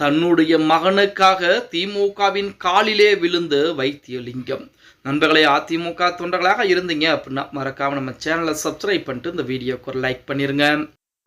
தன்னுடைய மகனுக்காக திமுகவின் காலிலே விழுந்து வைத்தியலிங்கம். நண்பர்களே அதிமுக தொண்டர்களாக இருந்தீங்க அப்படின்னா மறக்காம நம்ம சேனலை சப்ஸ்கிரைப் பண்ணிட்டு இந்த வீடியோக்கு ஒரு லைக் பண்ணிருங்க.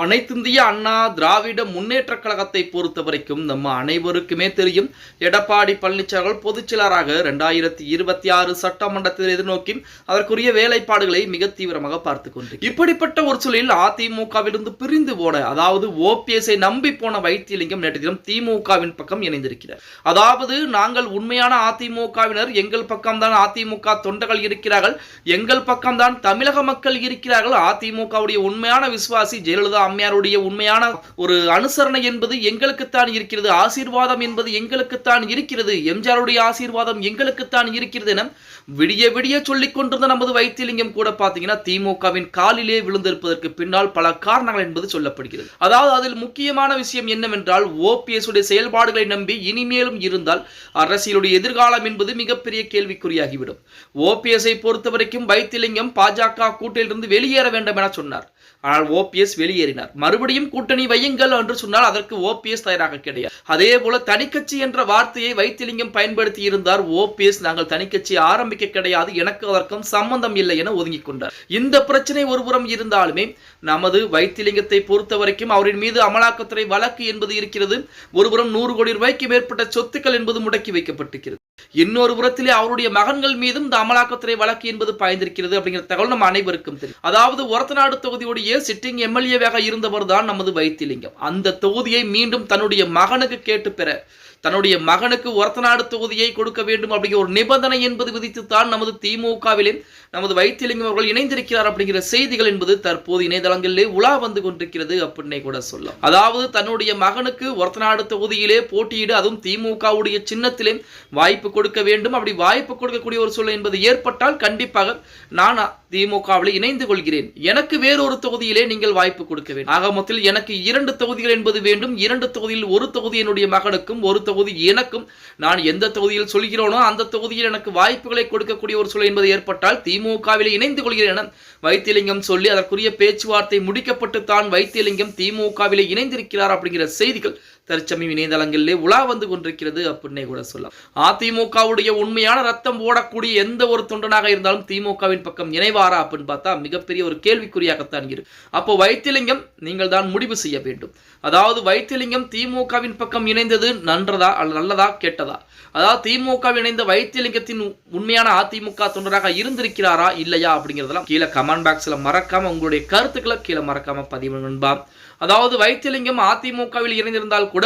அனைத்திந்திய அண்ணா திராவிட முன்னேற்ற கழகத்தை பொறுத்த வரைக்கும் நம்ம அனைவருக்குமே தெரியும். எடப்பாடி பழனிசாமி பொதுச் செயலராக ரெண்டாயிரத்தி இருபத்தி ஆறு சட்டமன்றத்தில் எதிர்நோக்கி அதற்குரிய வேலைப்பாடுகளை மிக தீவிரமாக பார்த்து கொண்டு இப்படிப்பட்ட ஒரு சூழலில் அதிமுகவிலிருந்து பிரிந்து போன அதாவது ஓபிஎஸ்ஐ நம்பி போன வைத்தியலிங்கம் நேற்று தினம் திமுகவின் பக்கம் இணைந்திருக்கிறார். அதாவது நாங்கள் உண்மையான அதிமுகவினர் எங்கள் பக்கம்தான் அதிமுக தொண்டர்கள் இருக்கிறார்கள் எங்கள் பக்கம்தான் தமிழக மக்கள் இருக்கிறார்கள். அதிமுகவுடைய உண்மையான விசுவாசி ஜெயலலிதா அம்மையாருடைய உண்மையான ஒரு அனுசரணை என்பது எங்களுக்குத்தான் இருக்கிறது. ஆசீர்வாதம் என்பது எங்களுக்குத்தான் இருக்கிறது. எம்ஜிஆருடைய ஆசீர்வாதம் எங்களுக்குத்தான் இருக்கிறது என விடிய விடிய சொல்லிக் கொண்டிருந்த நமது வைத்தியலிங்கம் கூட பாத்தீங்கன்னா திமுகவின் காலிலே விழுந்திருப்பதற்கு பின்னால் பல காரணங்கள் என்பது சொல்லப்படுகிறது. அதாவது அதில் முக்கியமான விஷயம் என்னவென்றால் ஓபிஎஸ் உடைய செயல்பாடுகளை நம்பி இனிமேலும் இருந்தால் அரசியலுடைய எதிர்காலம் என்பது மிகப்பெரிய கேள்விக்குறியாகிவிடும். ஓபிஎஸ்ஐ பொறுத்த வரைக்கும் பாஜக கூட்டிலிருந்து வெளியேற வேண்டும் என சொன்னார். ஆனால் ஓபிஎஸ் வெளியேறினார். மறுபடியும் கூட்டணி வையுங்கள் என்று சொன்னால் அதற்கு ஓபிஎஸ் தயாராக கிடையாது. அதே போல தனிக்கட்சி என்ற வார்த்தையை வைத்திலிங்கம் பயன்படுத்தி இருந்தார் ஓபிஎஸ் நாங்கள் தனிக்கட்சி ஆரம்பிக்க கிடையாது. எனக்கு அதற்கும் சம்பந்தம் இல்லை என ஒதுங்கிக் கொண்டார். இந்த பிரச்சனை ஒருபுறம் இருந்தாலுமே நமது வைத்திலிங்கத்தை பொறுத்த வரைக்கும் அவரின் மீது அமலாக்கத்துறை வழக்கு என்பது இருக்கிறது. ஒருபுறம் நூறு கோடி ரூபாய்க்கு மேற்பட்ட சொத்துக்கள் என்பது முடக்கி வைக்கப்பட்டிருக்கிறது. இன்னொரு புறத்திலே அவருடைய மகன்கள் மீதும் இந்த அமலாக்கத்துறை வழக்கு என்பது பாய்ந்திருக்கிறது அப்படிங்கிற தகவல் நம்ம அனைவருக்கும் தெரியும். அதாவது ஒரத்தநாடு தொகுதியுடைய சிட்டிங் எம்எல்ஏவாக இருந்தவர் தான் நமது வைத்திலிங்கம். அந்த தொகுதியை மீண்டும் தன்னுடைய மகனுக்கு கேட்டு பெற தன்னுடைய மகனுக்கு ஒரத்தநாடு தொகுதியை கொடுக்க வேண்டும் அப்படிங்கிற ஒரு நிபந்தனை என்பது விதித்துத்தான் நமது திமுகவிலே நமது வைத்தியலிங்கம் அவர்கள் இணைந்திருக்கிறார் அப்படிங்கிற செய்திகள் என்பது தற்போது இணையதளங்களிலே உலா வந்து கொண்டிருக்கிறது அப்படின்னே கூட சொல்லலாம். அதாவது தன்னுடைய மகனுக்கு ஒரத்தநாடு தொகுதியிலே போட்டியிட அதுவும் திமுகவுடைய சின்னத்திலே வாய்ப்பு கொடுக்க வேண்டும் அப்படி வாய்ப்பு கொடுக்கக்கூடிய ஒரு சூழல் என்பது ஏற்பட்டால் கண்டிப்பாக நான் திமுகவில் இணைந்து கொள்கிறேன். எனக்கு வேறொரு தொகுதியிலே நீங்கள் வாய்ப்பு கொடுக்க வேண்டும். ஆக மொத்தத்தில் எனக்கு இரண்டு தொகுதிகள் என்பது வேண்டும். இரண்டு தொகுதியில் ஒரு தொகுதி என்னுடைய மகனுக்கும் ஒரு தொகுதி எனக்கும். நான் எந்த தொகுதியில் சொல்கிறோனோ அந்த தொகுதியில் எனக்கு வாய்ப்புகளை கொடுக்கக்கூடிய ஒரு சூழல் என்பது ஏற்பட்டால் திமுகவில் இணைந்து கொள்கிறேன் என வைத்தியலிங்கம் சொல்லி அதற்குரிய பேச்சுவார்த்தை முடிக்கப்பட்டு தான் வைத்தியலிங்கம் திமுகவில் இணைந்திருக்கிறார் அப்படிங்கிற செய்திகள் தற்சமயம் இணையதளங்களிலே உலா வந்து கொண்டிருக்கிறது அப்படின்னே கூட சொல்லலாம். அதிமுகவுடைய உண்மையான ரத்தம் ஓடக்கூடிய எந்த ஒரு தொண்டனாக இருந்தாலும் திமுகவின் பக்கம் இணைவாரா. அப்படின்னு பார்த்தா மிகப்பெரிய ஒரு கேள்விக்குறியாகத்தான் இருக்கு. அப்போ வைத்திலிங்கம் நீங்கள் தான் முடிவு செய்ய வேண்டும். அதாவது வைத்திலிங்கம் திமுகவின் பக்கம் இணைந்தது நன்றதா அல்ல நல்லதா கெட்டதா? அதாவது திமுக இணைந்த வைத்தியலிங்கத்தின் உண்மையான அதிமுக தொண்டராக இருந்திருக்கிறாரா இல்லையா அப்படிங்கிறதெல்லாம் கீழே கமெண்ட் பாக்ஸில் மறக்காம உங்களுடைய கருத்துக்களை கீழே மறக்காம பதிவு நண்பா. அதாவது வைத்தியலிங்கம் அதிமுகவில் இணைந்திருந்தால் கூட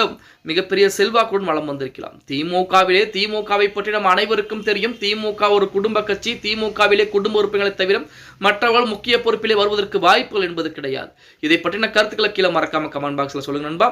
மிகப்பெரிய செல்வாக்குடன் வளம் வந்திருக்கலாம். திமுகவிலே திமுகவை பற்றி நம் அனைவருக்கும் தெரியும். திமுக ஒரு குடும்ப கட்சி. திமுகவிலே குடும்ப உறுப்பினர்களை தவிர மற்றவர்கள் முக்கிய பொறுப்பிலே வருவதற்கு வாய்ப்புகள் என்பது கிடையாது. இதை பற்றின கருத்துக்களை கீழே மறக்காம கமெண்ட் பாக்ஸ்ல சொல்லுங்க நண்பா.